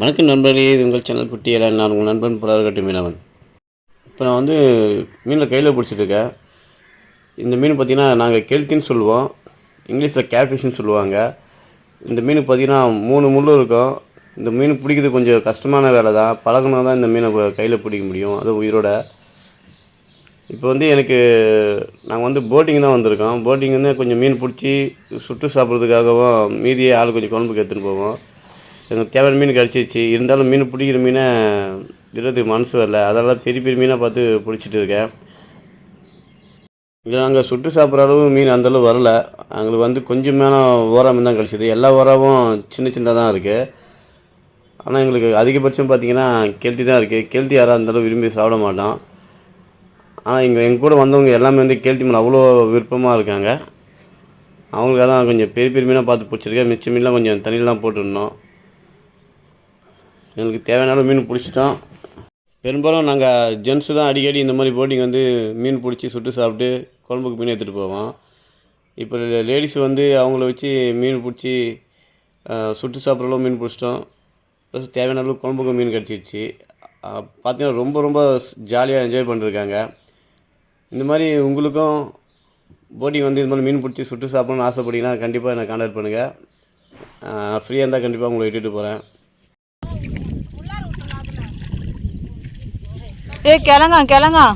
வணக்கம் நண்பர்களே இது உங்கள் சேனல் குட்டியில் நான் உங்கள் நண்பன் புலர்கட்டு மீனவன் இப்போ நான் வந்து மீனில் கையில் பிடிச்சிட்ருக்கேன் இந்த மீன் பார்த்திங்கன்னா நாங்கள் கெல்த்தின்னு சொல்லுவோம். இங்கிலீஷில் கேட்ஃபிஷ்னு சொல்லுவாங்க. இந்த மீன் பார்த்திங்கன்னா மூணு முள் இருக்கும். இந்த மீன் பிடிக்கிறது கொஞ்சம் கஷ்டமான வேலை தான். பழகுனா தான் இந்த மீனை கையில் பிடிக்க முடியும் அதுவும் உயிரோட. இப்போ வந்து எனக்கு நாங்கள் வந்து போட்டிங் தான் வந்திருக்கோம். போட்டிங் வந்து கொஞ்சம் மீன் பிடிச்சி சுட்டு சாப்பிட்றதுக்காகவும் மீதியை ஆள் கொஞ்சம் குழம்புக்கு எடுத்துன்னு போவோம். எனக்கு தேவையான மீன் கிடச்சிருச்சு. இருந்தாலும் மீன் பிடிக்கிற மீனை விடுறதுக்கு மனசு வரல. அதனால் பெரிய பெரிய மீனாக பார்த்து பிடிச்சிட்டு இருக்கேன். இதில் நாங்கள் சுட்டு சாப்பிட்ற அளவு மீன் அந்தளவு வரல. எங்களுக்கு வந்து கொஞ்சமான ஓரா மீன் தான் கிடச்சிது. எல்லா ஓராவும் சின்ன சின்னதாக தான் இருக்குது ஆனால் எங்களுக்கு அதிகபட்சம் பார்த்தீங்கன்னா கெல்த்தி தான் இருக்குது கெல்த்தி யாரும் அந்தளவு விரும்பி சாப்பிட மாட்டோம் ஆனால் இங்கே எங்கள் கூட வந்தவங்க எல்லாமே வந்து கேள்வி மீன் அவ்வளோ விருப்பமாக இருக்காங்க. அவங்களுக்காக தான் கொஞ்சம் பெரிய பெரிய மீனாக பார்த்து பிடிச்சிருக்கேன். மிச்ச மீன்லாம் கொஞ்சம் தண்ணியெலாம் போட்டுருந்தோம் எங்களுக்கு தேவையான அளவு மீன் பிடிச்சிட்டோம். பெரும்பாலும் நாங்கள் ஜென்ஸு தான் அடிக்கடி இந்த மாதிரி போட்டிங் வந்து மீன் பிடிச்சி சுட்டு சாப்பிட்டு குழம்புக்கு மீன் எடுத்துகிட்டு போவோம். இப்போ லேடிஸ் வந்து அவங்கள வச்சு மீன் பிடிச்சி சுட்டு சாப்பிட்ற அளவு மீன் பிடிச்சிட்டோம். ப்ளஸ் தேவையான அளவு குழம்புக்கு மீன் கிடச்சிருச்சு. பார்த்தீங்கன்னா ரொம்ப ரொம்ப ஜாலியாக என்ஜாய் பண்ணிருக்காங்க. இந்த மாதிரி உங்களுக்கும் போட்டிங் வந்து இந்த மாதிரி மீன் பிடிச்சி சுட்டு சாப்பிட்ணுன்னு ஆசைப்பட்டீங்கன்னா கண்டிப்பாக என்னை காண்டாக்ட் பண்ணுங்கள் ஃப்ரீயாக இருந்தால் கண்டிப்பாக உங்களை இட்டுட்டு போகிறேன் ஏ கிழங்கா கிழங்கா.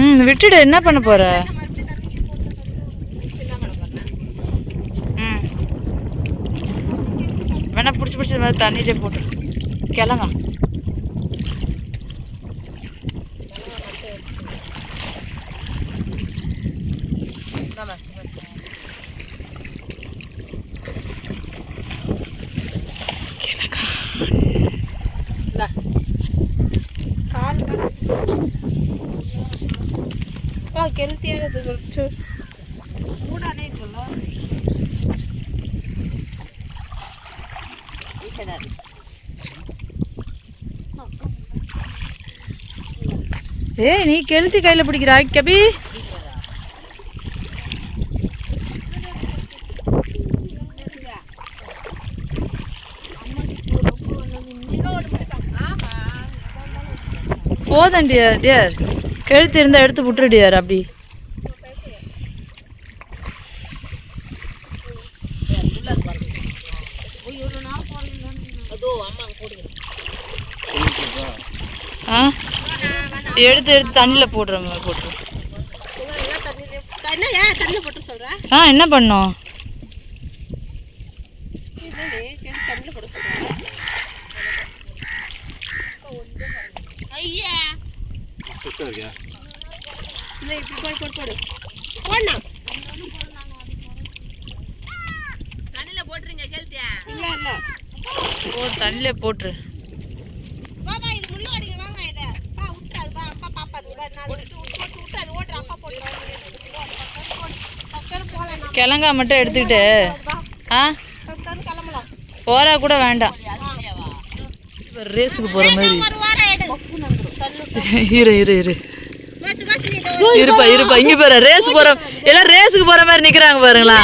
ம் விட்டுடு என்ன பண்ண போற? ம். வேணா பிடிச்சி பிடிச்சி மாதிரி தண்ணியிலே போட்டு. கிளங்கா Zobacz, கெல்த்தியானது குறிச்சு கூடானே சொல்லும் ஏய் நீ கெளுத்தி கையில் பிடிக்கிறாய் கபி. போதும் டியர் டியர் கெழுத்து இருந்தால் எடுத்து விட்டுரு டியர் அப்படி. ஆ? எடுத்து எடுத்து தண்ணியில் போடுற மாதிரி போட்டுரு. ஆ என்ன பண்ணோம்? ஐயா. இல்லை இப்படி போடு போடு போடு போடணா தண்ணியில் போட்டுருங்க கேள்த்தியா இல்லை இல்லை ஓ தண்ணியில் போட்டுரு பாபா இது முள்ள அடிங்க வாங்க இதை பா விட்டுறாது பா அப்பா பாப்பா நான் விட்டு விட்டு விட்டு அது ஓட்டுற அப்பா போட்டு கிழங்கா மட்டும் எடுத்துக்கிட்டு ஆ கூட வேண்டாம் ரேஸுக்கு போகிற மாதிரி இரு இரு இரு. இருப்பா இருப்பா. இங்க பாரு ரேஸ் போற எல்லாம் ரேஸுக்கு போற மாதிரி நிக்கிறாங்க பாருங்களா?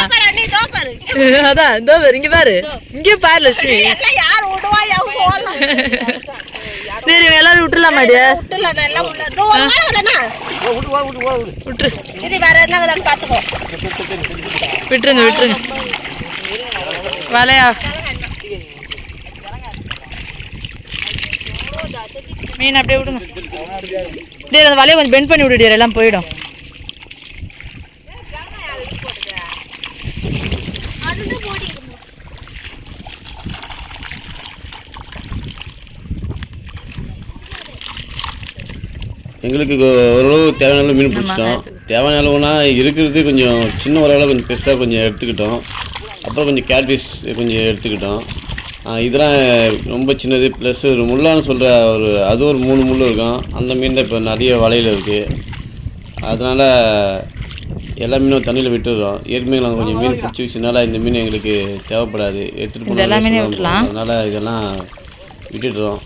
அதான் இதோ பாரு இங்க பாரு. இங்க பாரு லட்சுமி சரி எல்லாரும் விட்டுலாமா டியா விட்டுல நல்லா உள்ள இதோ ஒரு வாரம் விடனா விட்டுரு. விட்டுருங்க விட்டுருங்க. வலையா மீன் அப்படியே விடுங்க. டேய் அந்த வலையை கொஞ்சம் பெண்ட் பண்ணி விடு எல்லாம் போயிடும். எங்களுக்கு ஓரளவு தேவையான மீன் பிடிச்சிட்டோம். தேவையான அளவுனா இருக்கிறது கொஞ்சம் சின்ன ஓரளவு கொஞ்சம் பெருசாக கொஞ்சம் எடுத்துக்கிட்டோம். அப்புறம் கொஞ்சம் கேட்ஃபிஷ் கொஞ்சம் எடுத்துக்கிட்டோம். இதெல்லாம் ரொம்ப சின்னது ப்ளஸ் ஒரு முள்ளான்னு சொல்கிற ஒரு அது ஒரு மூணு முள் இருக்கும். அந்த மீன் தான் இப்போ நிறைய வலையில் இருக்குது அதனால் எல்லா மீனும் தண்ணியில் விட்டுடுறோம் ஏற்கனவே நாங்கள் கொஞ்சம் மீன் பிடிச்சி வச்சதுனால இந்த மீன் எங்களுக்கு தேவைப்படாது. எடுத்துகிட்டு விட்டுலாம். அதனால் இதெல்லாம் விட்டுடுறோம்.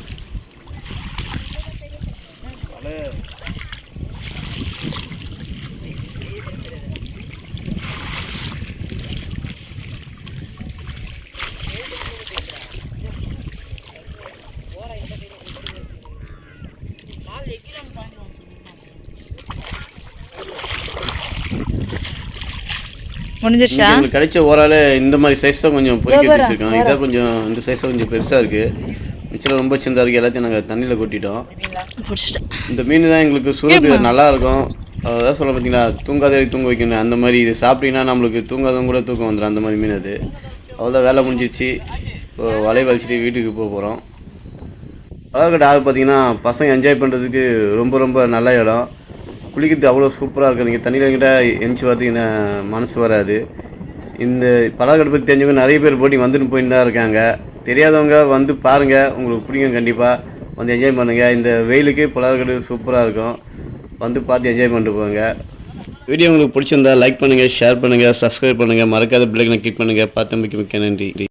முடிஞ்சிருச்சா? எங்களுக்கு கிடைச்ச ஓரால இந்த மாதிரி சைஸ் தான் கொஞ்சம் பொறுக்கி வச்சுருக்கோம் இதான் கொஞ்சம் இந்த சைஸ் கொஞ்சம் பெருசாக இருக்குது மிச்சம் ரொம்ப சின்னதாக இருக்குது எல்லாத்தையும் நாங்கள் தண்ணியில் கொட்டிட்டோம். இந்த மீன் தான் எங்களுக்கு சுருக்கு நல்லா இருக்கும். அதான் சொல்ல பார்த்தீங்களா தூங்காதே தூங்க வைக்கணும். அந்த மாதிரி இது சாப்பிட்டீங்கன்னா நம்மளுக்கு தூங்காதவங்க கூட தூக்கம் வந்துடும் அந்த மாதிரி மீன் அது. அவ்வளோதான் வேலை முடிஞ்சிச்சு இப்போ வலை வலிச்சிட்டு வீட்டுக்கு போக போகிறோம் பழக்கடை ஆறு பார்த்தீங்கன்னா பசங்க என்ஜாய் பண்ணுறதுக்கு ரொம்ப ரொம்ப நல்ல இடம். குளிக்கிறது அவ்வளோ சூப்பராக இருக்கும். நீங்கள் தண்ணியில் கிட்ட எந்திச்சு பார்த்தீங்கன்னா மனசு வராது. இந்த பலாக்கடை பற்றி தெரிஞ்சவங்க நிறைய பேர் போட்டி வந்துட்டு போயின்னு தான் இருக்காங்க. தெரியாதவங்க வந்து பாருங்கள் உங்களுக்கு பிடிக்கும் கண்டிப்பாக வந்து என்ஜாய் பண்ணுங்கள் இந்த வெயிலுக்கு பழக்கடை சூப்பராக இருக்கும். வந்து பார்த்து என்ஜாய் பண்ணிட்டு போங்க. வீடியோ உங்களுக்கு பிடிச்சிருந்தா லைக் பண்ணுங்கள் ஷேர் பண்ணுங்கள் சப்ஸ்கிரைப் பண்ணுங்கள் மறக்காத பிள்ளைங்களை கிளிக் பண்ணுங்கள் பார்த்து மிக்க மிக்க நன்றி.